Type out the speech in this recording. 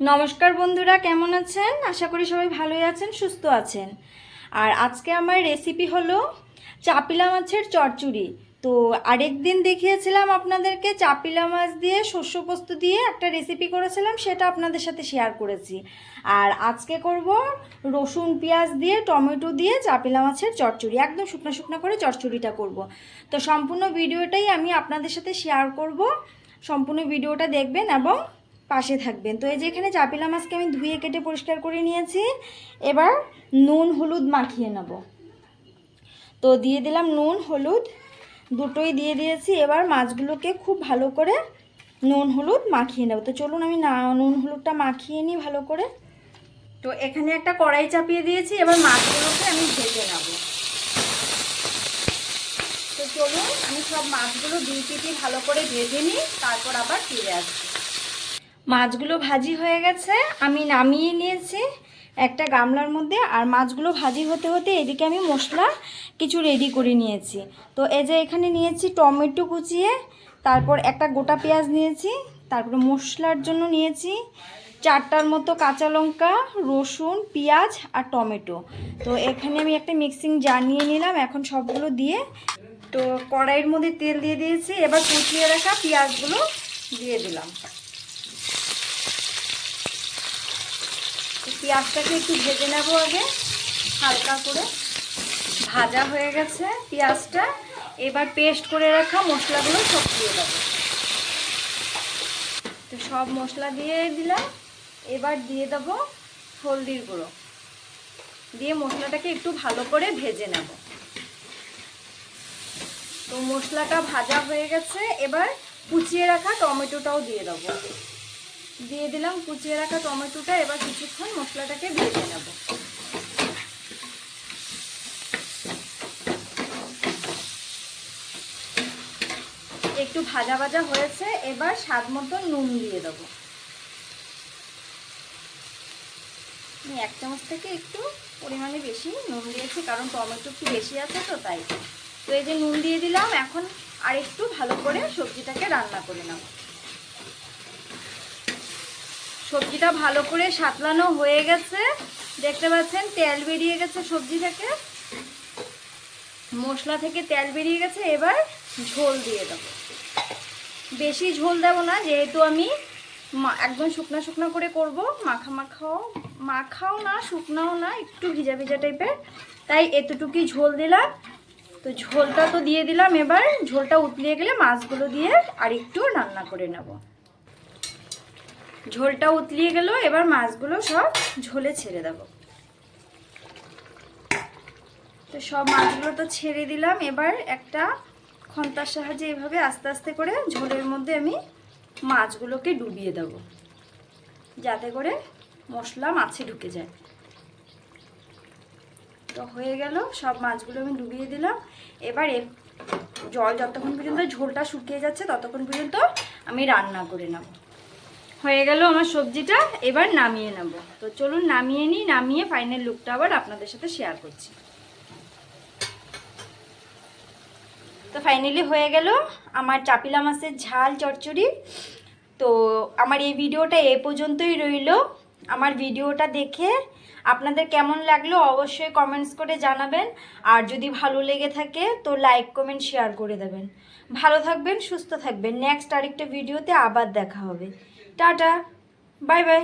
নমস্কার বন্ধুরা, কেমন আছেন? আশা করি সবাই ভালোই আছেন, সুস্থ আছেন। আর আজকে আমার রেসিপি হলো চাপিলা মাছের চচ্চড়ি তো আরেক দিন দেখিয়েছিলাম আপনাদেরকে, চাপিলা মাছ দিয়ে শস্য পোস্ত দিয়ে একটা রেসিপি করেছিলাম, সেটা আপনাদের সাথে শেয়ার করেছি। আর আজকে করব রসুন, পেঁয়াজ দিয়ে, টমেটো দিয়ে চাপিলা মাছের চচ্চড়ি একদম শুকনো শুকনো করে চচ্চড়িটা করব। তো সম্পূর্ণ ভিডিওটাই আমি আপনাদের সাথে শেয়ার করব। সম্পূর্ণ ভিডিওটা দেখবেন এবং পাশে থাকবেন। তো এই যে এখানে চাপিলা মাছকে আমি ধুয়ে কেটে পরিষ্কার করে নিয়েছি। এবার নুন, হলুদ মাখিয়ে নেব। তো দিয়ে দিলাম নুন, হলুদ, দুটোই দিয়ে দিয়েছি। এবার মাছগুলোকে খুব ভালো করে নুন, হলুদ মাখিয়ে নেব। তো চলুন আমি না, নুন, হলুদটা মাখিয়ে নিই ভালো করে। তো এখানে একটা কড়াই চাপিয়ে দিয়েছি। এবার মাছগুলোকে আমি ভেজে নেব। তো চলুন, আমি সব মাছগুলো দুই পিটি ভালো করে ভেজে নিই, তারপর আবার ফিরে আসছি মাছগুলো ভাজি হয়ে গেছে, আমি নামিয়ে নিয়েছি একটা গামলার মধ্যে, আর মাছগুলো ভাজি হতে হতে এদিকে আমি মশলা কিছু রেডি করে নিয়েছি। তো এই যে এখানে নিয়েছি টমেটো কুচিয়ে, তারপর একটা গোটা পেঁয়াজ নিয়েছি, তারপরে মশলার জন্য নিয়েছি চারটার মতো কাঁচা লঙ্কা, রসুন, পেঁয়াজ আর টমেটো। তো এখানে আমি একটা মিক্সিং জার নিয়ে নিলাম, এখন সবগুলো দিয়ে তো কড়াইয়ের মধ্যে তেল দিয়ে দিয়েছি, এবার কুচিয়ে রাখা পেঁয়াজগুলো দিয়ে দিলাম। পেঁয়াজটাকে একটু ভেজে নেব আগে, হালকা করে। ভাজা হয়ে গেছে পেঁয়াজটা। এবার পেস্ট করে রাখা মশলাগুলো সব দিয়ে দেবো। তো সব মশলা দিয়ে দিলাম। এবার দিয়ে দেবো হলদির গুঁড়ো। দিয়ে মশলাটাকে একটু ভালো করে ভেজে নেব। তো মশলাটা ভাজা হয়ে গেছে। এবার কুচিয়ে রাখা টমেটোটাও দিয়ে দেবো। দিয়ে দিলাম, কুচিয়ে রাখা টমেটোটা, এবার কিছুক্ষণ মশলাটাকে ভেজে নেব। একটু ভাজা ভাজা হয়েছে, এবার স্বাদ মতো নুন দিয়ে দেবো। আমি এক চামচ থেকে একটু পরিমাণে বেশি নুন দিয়েছি, কারণ টমেটো একটু বেশি আছে তো, তাই। তো এই যে নুন দিয়ে দিলাম, এখন আর একটু ভালো করে সবজিটাকে রান্না করে নেব। সবজিটা ভালো করে সাতলানো হয়ে গেছে। দেখতে পাচ্ছেন, তেল বেরিয়ে গেছে সবজি থেকে। মশলা থেকে তেল বেরিয়ে গেছে, এবার ঝোল দিয়ে দেবো। বেশি ঝোল দেবো না, যেহেতু আমি একদম শুকনা শুকনা করে করব। মাখা মাখাও মাখাও না, শুকনাও না, একটু ভিজা ভিজা টাইপের। তাই এতটুকুই ঝোল দিলাম। তো ঝোলটা তো দিয়ে দিলাম, এবার ঝোলটা উতলিয়ে গেলে মাছগুলো দিয়ে আর একটু রান্না করে নেব। ঝোলটা উতলিয়ে গেল, এবার মাছগুলো সব ঝোলে ছেড়ে দেব। তো সব মাছগুলো তো ছেড়ে দিলাম, এবার একটা খন্তার সাহায্যে এভাবে আস্তে আস্তে করে ঝোলের মধ্যে আমি মাছগুলোকে ডুবিয়ে দেব, যাতে করে মশলা মাছে ঢুকে যায়। তো হয়ে গেল, সব মাছগুলো আমি ডুবিয়ে দিলাম। এবার জল যতক্ষণ পর্যন্ত ঝোলটা শুকিয়ে যাচ্ছে, ততক্ষণ পর্যন্ত আমি রান্না করে নেব। হয়ে গেল আমার সবজিটা, এবার নামিয়ে নেব। তো চলুন নামিয়ে নিই, নামিয়ে ফাইনাল লুকটা আবার আপনাদের সাথে শেয়ার করছি। তো ফাইনালি হয়ে গেল আমার চাপিলা মাছের ঝাল চচ্চড়ি। তো আমার এই ভিডিওটা এ পর্যন্তই রইল। আমার ভিডিওটা দেখে আপনাদের কেমন লাগল অবশ্যই কমেন্টস করে জানাবেন। আর যদি ভালো লেগে থাকে তো লাইক কমেন্ট শেয়ার করে দেবেন। ভালো থাকবেন, সুস্থ থাকবেন। নেক্সট আরেকটা ভিডিওতে আবার দেখা হবে। Tata bye bye